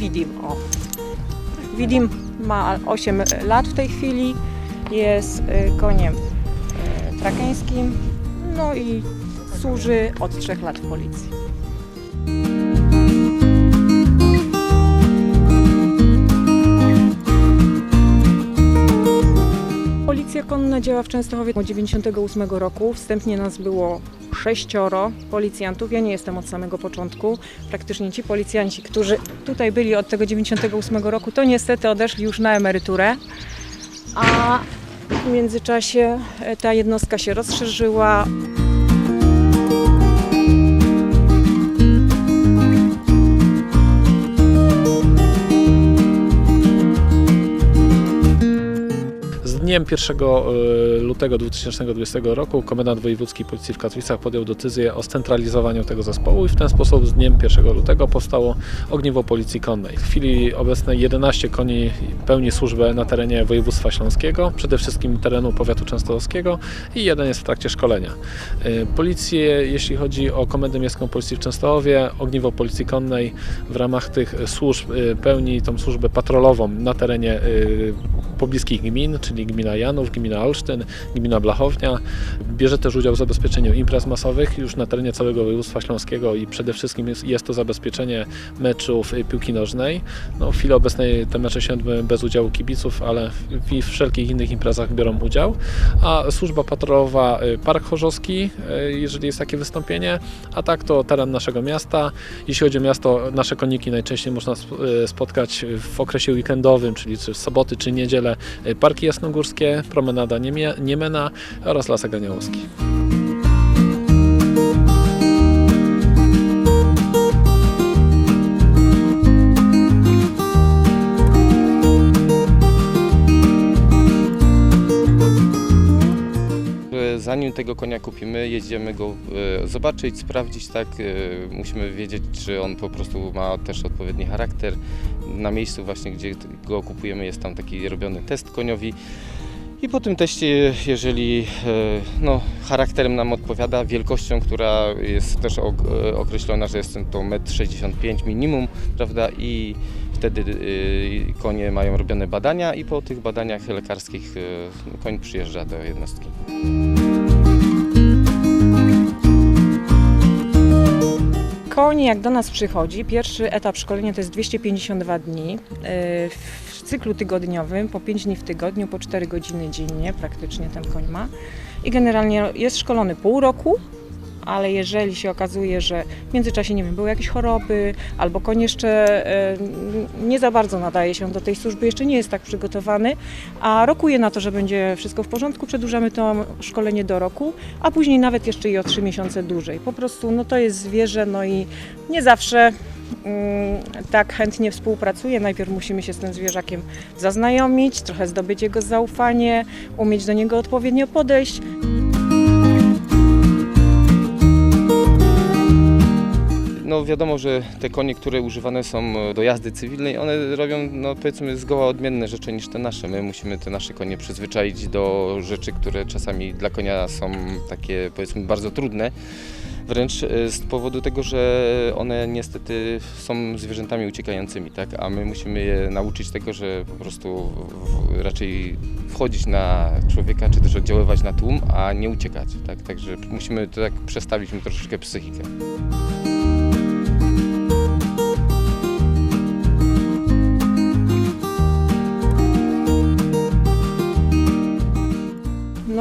Widim. O. Widim ma 8 lat w tej chwili, jest y, koniem y, trakeńskim, no i służy od 3 lat w policji. Policja konna działa w Częstochowie od 98 roku. Wstępnie nas było sześcioro policjantów. Ja nie jestem od samego początku. Praktycznie ci policjanci, którzy tutaj byli od tego 98 roku, to niestety odeszli już na emeryturę. A w międzyczasie e, ta jednostka się rozszerzyła. Dniem 1 y, lutego 2020 roku komendant wojewódzki policji w Katowicach podjął decyzję o scentralizowaniu tego zespołu i w ten sposób z dniem 1 lutego powstało ogniwo policji konnej. W chwili obecnej 11 koni pełni służbę na terenie województwa śląskiego, przede wszystkim terenu powiatu częstochowskiego i jeden jest w trakcie szkolenia. Y, Policję, jeśli chodzi o Komendę Miejską Policji w Częstochowie, ogniwo policji konnej w ramach tych służb y, pełni tą służbę patrolową na terenie pobliskich gmin, czyli gmina Janów, gmina Olsztyn, gmina Blachownia. Bierze też udział w zabezpieczeniu imprez masowych już na terenie całego województwa śląskiego i przede wszystkim jest, jest to zabezpieczenie meczów y, piłki nożnej. No, w chwili obecnej te mecze się odbyły bez udziału kibiców, ale w, w wszelkich innych imprezach biorą udział. A służba patrolowa y, Park Chorzowski, y, jeżeli jest takie wystąpienie, a tak to teren naszego miasta. Jeśli chodzi o miasto, nasze koniki najczęściej można sp- spotkać w okresie weekendowym, czyli czy w soboty czy niedzielę, Parki Jasnogórskie, Promenada Niemena oraz Lasek Aniołowski. Zanim tego konia kupimy, jedziemy go e, zobaczyć, sprawdzić, tak. e, Musimy wiedzieć, czy on po prostu ma też odpowiedni charakter. Na miejscu właśnie, gdzie go kupujemy, jest tam taki robiony test koniowi. I po tym teście, jeżeli e, no, charakterem nam odpowiada, wielkością, która jest też ok- określona, że jest to 1,65 m minimum, prawda, i wtedy konie mają robione badania i po tych badaniach lekarskich koń przyjeżdża do jednostki. Koń jak do nas przychodzi, pierwszy etap szkolenia to jest 252 dni. Yy, W cyklu tygodniowym, po 5 dni w tygodniu, po 4 godziny dziennie praktycznie ten koń ma. I generalnie jest szkolony pół roku, ale jeżeli się okazuje, że w międzyczasie, nie wiem, były jakieś choroby, albo koń jeszcze e, nie za bardzo nadaje się do tej służby, jeszcze nie jest tak przygotowany, a rokuje na to, że będzie wszystko w porządku, przedłużamy to szkolenie do roku, a później nawet jeszcze i o 3 miesiące dłużej. Po prostu no to jest zwierzę, no i nie zawsze mm, tak chętnie współpracuje. Najpierw musimy się z tym zwierzakiem zaznajomić, trochę zdobyć jego zaufanie, umieć do niego odpowiednio podejść. No wiadomo, że te konie, które używane są e, do jazdy cywilnej, one robią no powiedzmy zgoła odmienne rzeczy niż te nasze. My musimy te nasze konie przyzwyczaić do rzeczy, które czasami dla konia są takie powiedzmy bardzo trudne. Wręcz e, z powodu tego, że one niestety są zwierzętami uciekającymi, tak? A my musimy je nauczyć tego, że po prostu raczej wchodzić na człowieka, czy też oddziaływać na tłum, a nie uciekać, tak? Także musimy to tak przestawić mu troszeczkę psychikę.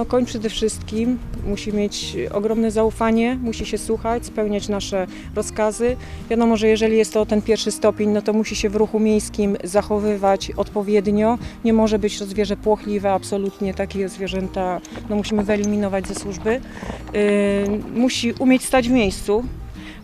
Koń przede wszystkim musi mieć ogromne zaufanie, musi się słuchać, spełniać nasze rozkazy. Wiadomo, że jeżeli jest to ten pierwszy stopień, no to musi się w ruchu miejskim zachowywać odpowiednio. Nie może być to zwierzę płochliwe, absolutnie takie zwierzęta no musimy wyeliminować ze służby. Yy, musi umieć stać w miejscu,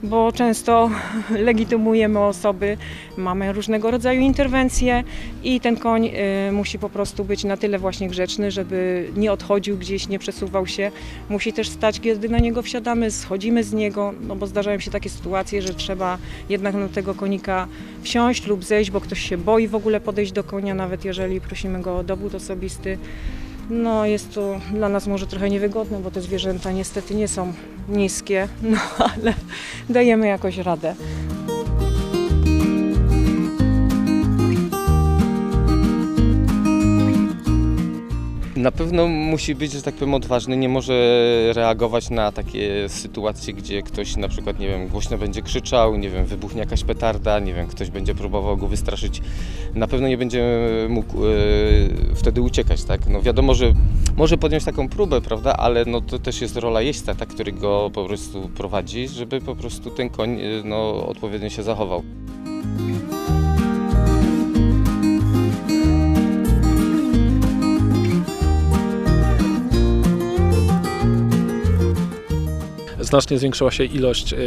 bo często legitymujemy osoby, mamy różnego rodzaju interwencje i ten koń y, musi po prostu być na tyle właśnie grzeczny, żeby nie odchodził gdzieś, nie przesuwał się. Musi też stać, kiedy na niego wsiadamy, schodzimy z niego, no bo zdarzają się takie sytuacje, że trzeba jednak na tego konika wsiąść lub zejść, bo ktoś się boi w ogóle podejść do konia, nawet jeżeli prosimy go o dowód osobisty. No jest to dla nas może trochę niewygodne, bo te zwierzęta niestety nie są niskie, no ale dajemy jakoś radę. Na pewno musi być, że tak powiem, odważny, nie może reagować na takie sytuacje, gdzie ktoś na przykład, nie wiem, głośno będzie krzyczał, nie wiem, wybuchnie jakaś petarda, nie wiem, ktoś będzie próbował go wystraszyć. Na pewno nie będzie mógł e, wtedy uciekać, tak? No wiadomo, że może podjąć taką próbę, prawda, ale no to też jest rola jeźdźca, tak, który go po prostu prowadzi, żeby po prostu ten koń e, no, odpowiednio się zachował. Znacznie zwiększyła się ilość e,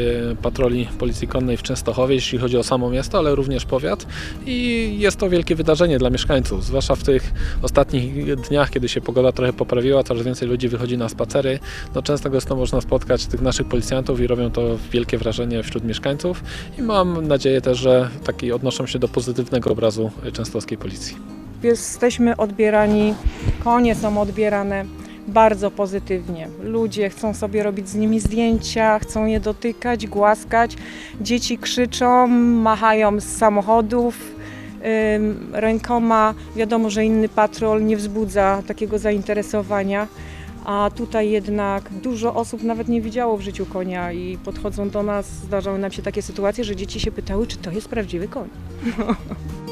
patroli policji konnej w Częstochowie, jeśli chodzi o samo miasto, ale również powiat i jest to wielkie wydarzenie dla mieszkańców, zwłaszcza w tych ostatnich dniach, kiedy się pogoda trochę poprawiła, coraz więcej ludzi wychodzi na spacery. No, często gęsto można spotkać tych naszych policjantów i robią to wielkie wrażenie wśród mieszkańców i mam nadzieję też, że taki odnoszą się do pozytywnego obrazu częstochowskiej policji. Jesteśmy odbierani, konie są odbierane bardzo pozytywnie. Ludzie chcą sobie robić z nimi zdjęcia, chcą je dotykać, głaskać. Dzieci krzyczą, machają z samochodów rękoma. Wiadomo, że inny patrol nie wzbudza takiego zainteresowania. A tutaj jednak dużo osób nawet nie widziało w życiu konia i podchodzą do nas, zdarzały nam się takie sytuacje, że dzieci się pytały, czy to jest prawdziwy koń.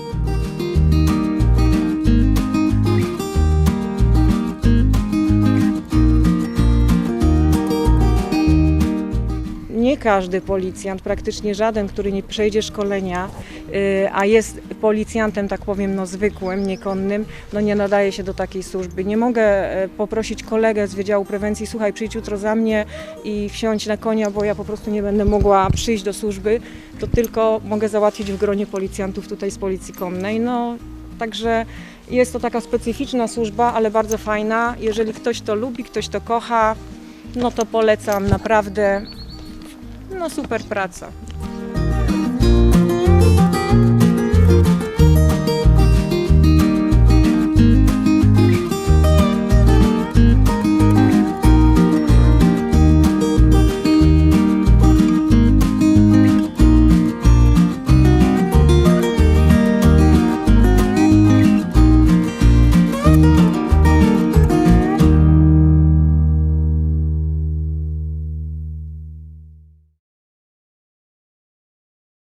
nie każdy policjant, praktycznie żaden, który nie przejdzie szkolenia, y, a jest policjantem, tak powiem, no zwykłym, niekonnym, no nie nadaje się do takiej służby. Nie mogę e, poprosić kolegę z Wydziału Prewencji, słuchaj, przyjdź jutro za mnie i wsiądź na konia, bo ja po prostu nie będę mogła przyjść do służby, to tylko mogę załatwić w gronie policjantów tutaj z Policji Konnej. No, także jest to taka specyficzna służba, ale bardzo fajna. Jeżeli ktoś to lubi, ktoś to kocha, no to polecam naprawdę no super praca.